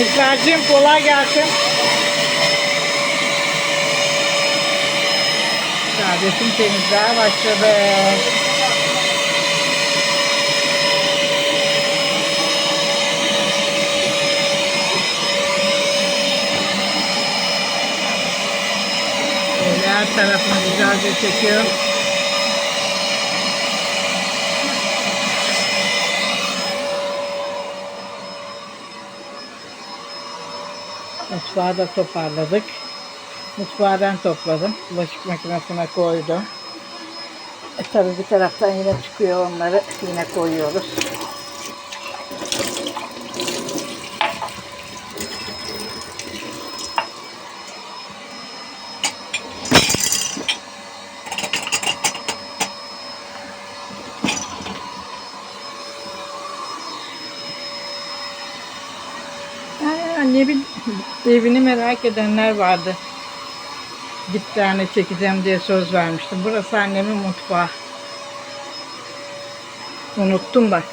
Nilüfer'cim kolay gelsin. Kardeşim temizliğe başladı. Böyle her tarafını güzelce çekiyor. Mutfağı da toparladık. Mutfağı ben topladım. Bulaşık makinesine koydum. E tabii bir taraftan yine çıkıyor onları yine koyuyoruz. Annemin evini merak edenler vardı. Bir tane çekeceğim diye söz vermiştim. Burası annemin mutfağı. Unuttum bak.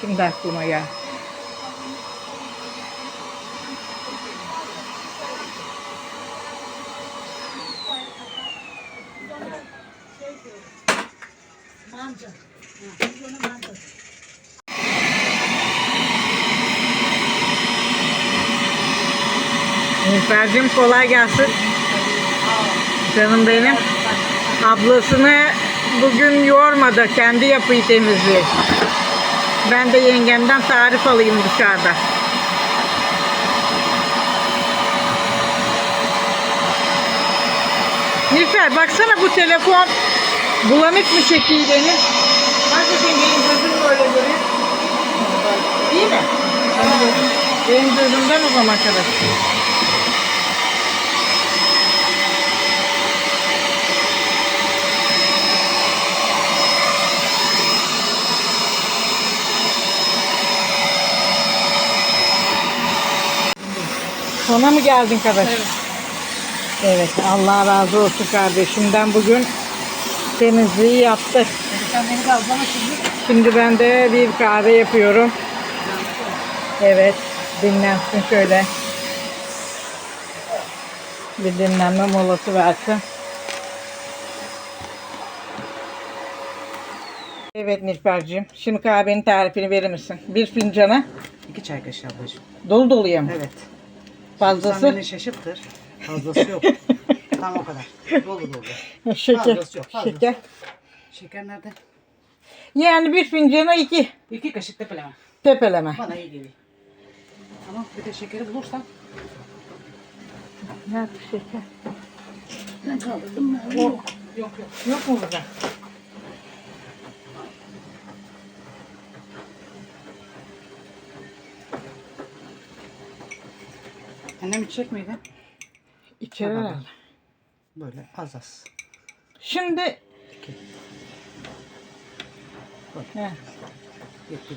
Şimdi aklıma geldi. Nilüfer'cim kolay gelsin. Canım benim. Ablasını bugün yormadı. Kendi yapıyı temizliği. Ben de yengemden tarif alayım dışarıda. Nilüfer baksana bu telefon bulanık mı çekiyor? Bak bakayım benim gözüm böyle görüyor. Değil mi? Benim gözümden o zaman kadar. Sona mı geldin kardeş? Evet. Evet. Allah razı olsun kardeşimden bugün temizliği yaptı. Sen beni de ablama şimdi. Şimdi ben de bir kahve yapıyorum. Evet. Dinlensin şöyle. Bir dinlenme molası versin. Evet Nilüfer'cim. Şimdi kahvenin tarifini verir misin? Bir fincana İki çay kaşığı ablacığım. dolu doluya mı? Evet. Fazlası? Sen beni şaşırttır. Fazlası yok. Tam o kadar. Dolu dolu. Şeker. Fazlası yok, fazlası. Şeker. Şeker nerede? Yani bir fincana iki İki kaşık tepeleme. tepeleme. Bana iyi geliyor. Tamam bir de şekeri bulursan. Nerede şeker? Ben kaldırdım ben. O, Yok yok. yok mu burada? Annem içecek miydi? İçeri Tamam. herhalde. Böyle az az. Şimdi İki. He, Yetti.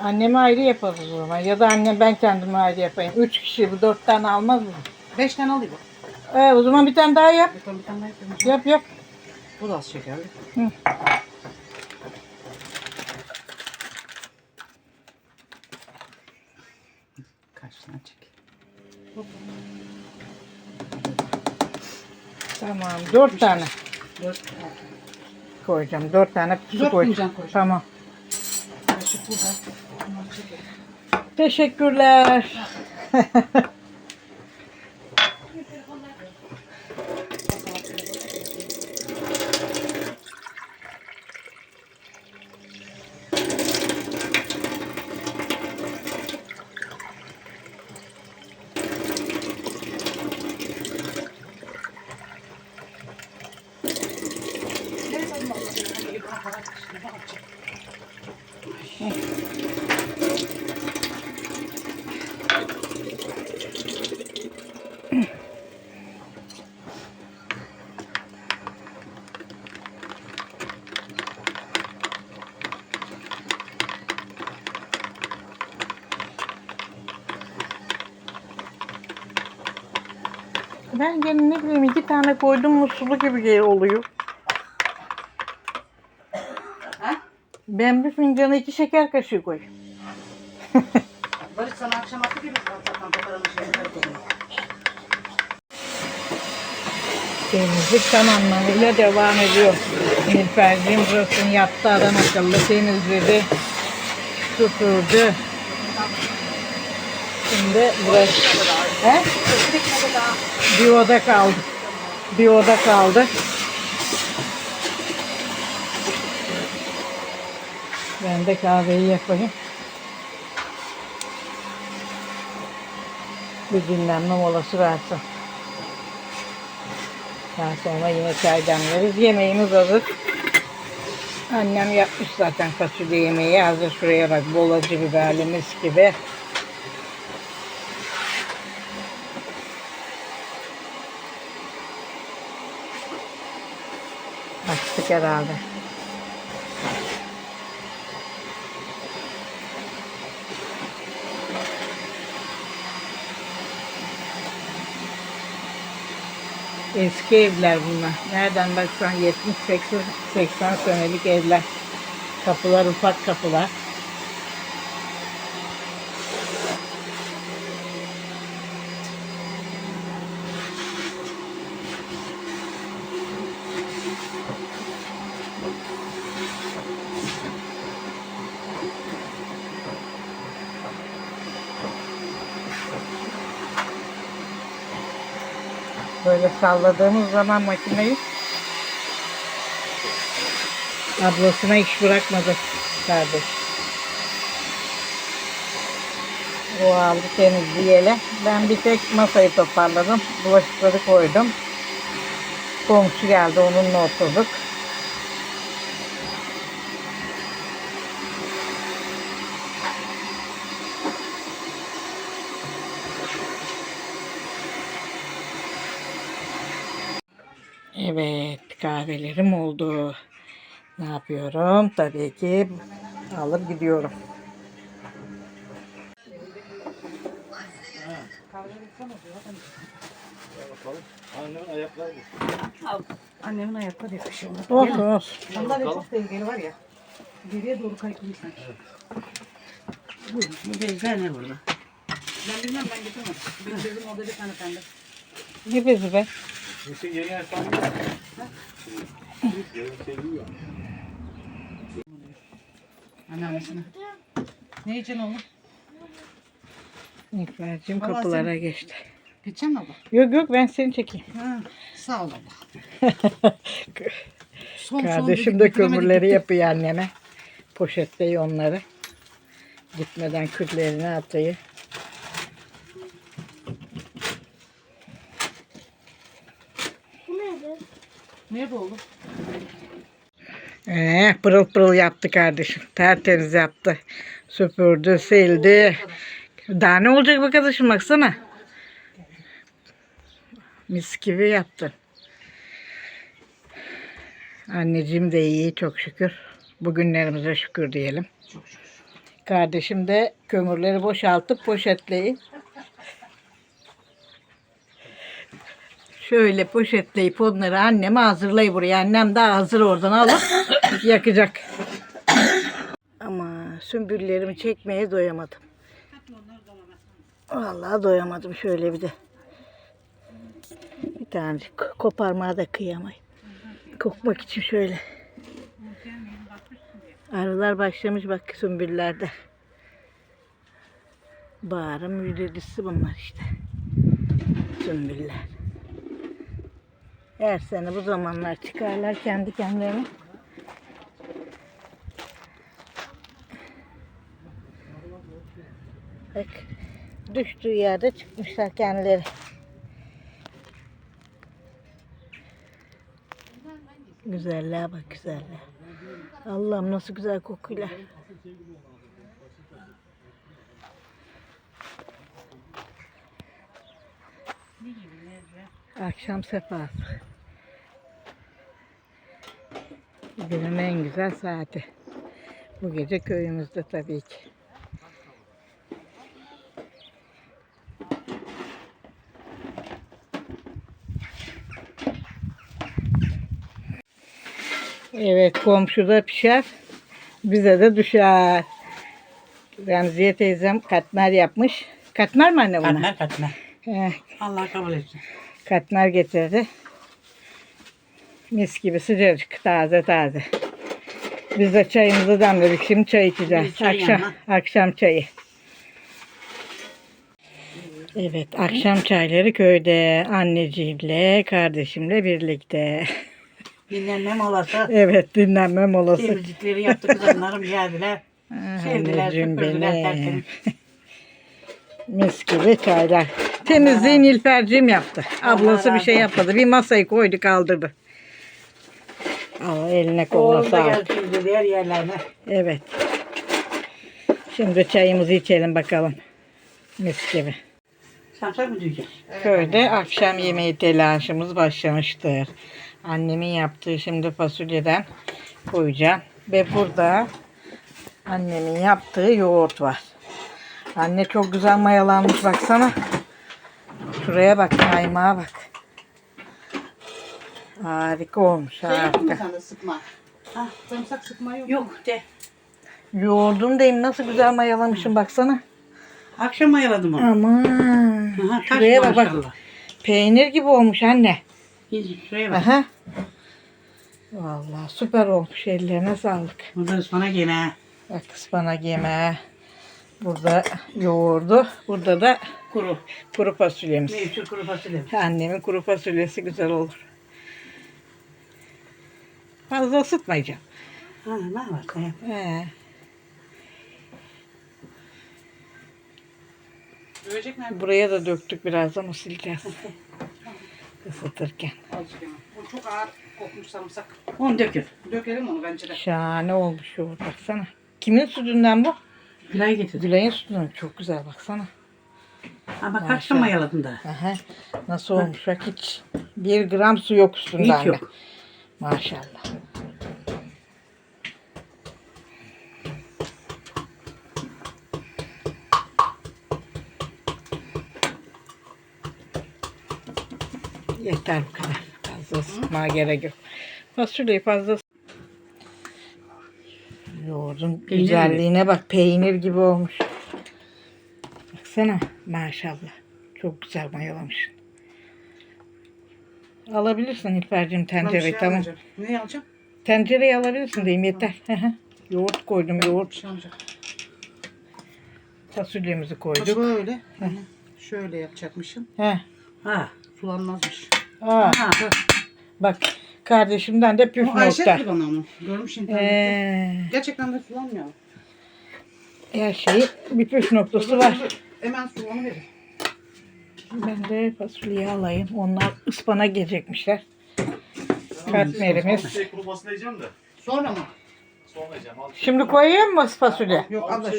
anneme ayrı yaparız o zaman. Ya da annem ben kendime ayrı yapayım. Üç kişi bu dört tane almaz mı? Beş tane alayım. Ee, o zaman bir tane daha yap. Bir tane bir tane daha yapayım. Yap yap. Bu da az şekerli. Hı. Tamam. Dört tane Dört koyacağım. Dört tane su Dört koyacağım. fincan koyacağım. Tamam. kaşık burada. Bunları çekelim. Teşekkürler. Ben gene ne bileyim iki tane koydum mu sulu gibi oluyor. Ha? Ben bir fincana iki şeker kaşığı koy. Barış sana akşam attı gibi fotoğrafını koyayım. Temizlik tam anlamıyla devam ediyor. Nilperciğim burasını yaptı adam akıllı temizledi. Süpürdü. Şimdi burası. He? Bir oda kaldı. Bir oda kaldı. Ben de kahveyi yapayım. Bir dinlenme molası versin. Daha sonra yine çay demleriz. Yemeğimiz hazır. Annem yapmış zaten fasulye yemeği. Hazır şuraya bak. Bol acı biberli mis gibi. Herhalde. Eski evler bunlar. Nereden baksan 70 80 80 senelik evler. Kapılar ufak kapılar. Böyle salladığımız zaman makineyi ablasına iş bırakmadı kardeş. O aldı temizleyelim. Ben bir tek masayı toparladım. Bulaşıkları koydum. Komşu geldi onunla oturduk. Evet kahvelerim oldu. Ne yapıyorum? Tabii ki alıp gidiyorum. Annemin ayakları Annemin ayakları yakışıyor. Olsun olsun. Sandalye çok tehlikeli var ya. Geriye doğru kayıtlıyım sanki. Bu, bu bezler ne burada? Ben bilmem ben getirmem. Bezim orada bir tane pembe. Ne bezi be? Bir şey yeni efendim. Yeni seviyor. Anneannesine. Ne için oğlum? Nilüfer'cim Vallahi kapılara geçti. Geçen mi abla? Yok yok ben seni çekeyim. Ha, sağ ol abla. Son, son Kardeşim dedik, de bitiremedik, kömürleri yapıyor anneme. Poşetleyi onları. Gitmeden küllerini atayı. Ne bu oğlum? Ee, pırıl pırıl yaptı kardeşim. Tertemiz yaptı. Süpürdü, sildi. Daha ne olacak be kardeşim baksana. Mis gibi yaptı. Anneciğim de iyi çok şükür. Bugünlerimize şükür diyelim. Kardeşim de kömürleri boşaltıp poşetleyip Şöyle poşetleyip onları anneme hazırlayıp buraya. Annem daha hazır oradan alıp yakacak. Ama sümbüllerimi çekmeye doyamadım. Vallahi doyamadım şöyle bir de. Bir tane koparmaya da kıyamayım. Kokmak için şöyle. Arılar başlamış bak sümbüllerde. Baharın müjdelisi bunlar işte. Sümbüller. Her sene bu zamanlar çıkarlar kendi kendilerine. Bak düştüğü yerde çıkmışlar kendileri. Güzelliğe bak güzelliğe. Allah'ım nasıl güzel kokuyla. Akşam sefası. Günün en güzel saati. Bu gece köyümüzde tabii ki. Evet komşuda pişer. Bize de düşer. Remziye teyzem katmer yapmış. Katmer mi anne buna? Katmer katmer. He, Allah kabul etsin. katmer getirdi. Mis gibi sıcacık, taze taze. Biz de çayımızı demledik. Şimdi çay içeceğiz. Çay akşam, yanına. akşam çayı. Evet, akşam çayları köyde. Anneciğimle, kardeşimle birlikte. Dinlenme molası. Evet, dinlenme molası. Temizlikleri yaptık kızlarım geldiler. Sevdiler, Anneciğim süpürdüler benim. Mis gibi çaylar. Temizliği Nilperciğim yaptı. Ablası bir şey yapmadı. Bir masayı koydu kaldırdı. Allah eline koluna Oğlum da sağlık. geldi şimdi diğer yerlerine. Evet. Şimdi çayımızı içelim bakalım. Mis gibi. Samsak mı diyeceğiz? Köyde akşam yemeği telaşımız başlamıştır. Annemin yaptığı şimdi fasulyeden koyacağım. Ve burada annemin yaptığı yoğurt var. Anne çok güzel mayalanmış baksana. Şuraya bak kaymağa bak. Harika olmuş Şey yapayım mı harika. sana sıkma? Ha, sarımsak sıkma yok. Yok de. Yoğurdum deyim nasıl güzel mayalamışım baksana. Akşam mayaladım onu. Aman. Aha, taş Şuraya bak bak. maşallah. Peynir gibi olmuş anne. Hiç Şuraya bak. Aha. Vallahi süper olmuş. Ellerine sağlık. Burada ıspanak yine. ha. Bak ıspanak yeme. Burada yoğurdu. Burada da Kuru. kuru fasulyemiz. Mevcut kuru fasulye. Annemin kuru fasulyesi güzel olur. Fazla ısıtmayacağım. Ha, ne var? yap. He. Böcek nerede? Buraya da döktük birazdan o sileceğiz. Isıtırken. Azıcık yana. O çok ağır kokmuş sarımsak. Onu dökür. Dökelim onu bence de. Şahane olmuş yoğurt baksana. Kimin sütünden bu? Gülay getir. Gülay'ın sütünden. Çok güzel baksana. Ama Maşallah. akşam mayaladım da. Aha. Nasıl olmuş bak hiç. Bir gram su yok üstünde Hiç anne. yok. Maşallah. Yeter bu kadar. Fazla sıkmaya gerek yok. Fasulyeyi fazla Yoğurdun Peynir güzelliğine bak. Peynir gibi olmuş. Baksana. Maşallah. Çok güzel mayalamışsın. Alabilirsin İlper'cim tencereyi tamam. Ne alacağım? Tencereyi alabilirsin diyeyim yeter. Yoğurt koydum yoğurt. şey alacağım. Fasulyemizi koyduk. Böyle. Şöyle yapacakmışım. He. Ha. Sulanmazmış. Aa, Ha. bak kardeşimden de püf O Ayşe nokta. dedi bana onu. Görmüş internette. Ee, Gerçekten de sulanmıyor. her şeyin bir püf noktası var. Hemen sulanı verir. Ben de fasulyeyi alayım. Onlar ıspana gelecekmişler. Katmerimiz. Şey kuru fasulye yiyeceğim de. Sonra mı? Sonra yiyeceğim. Al. Şimdi koyayım mı fasulye? Yok abla.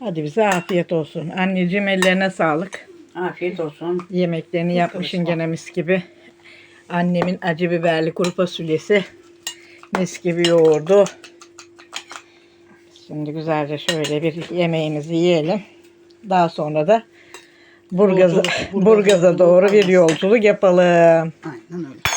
Hadi bize afiyet olsun. Anneciğim ellerine sağlık. Afiyet olsun. Yemeklerini yapmışın gene mis gibi. Annemin acı biberli kuru fasulyesi. Mis gibi yoğurdu. Şimdi güzelce şöyle bir yemeğimizi yiyelim. Daha sonra da Burgaz'a, Burgaz'a doğru bir yolculuk yapalım. Aynen öyle.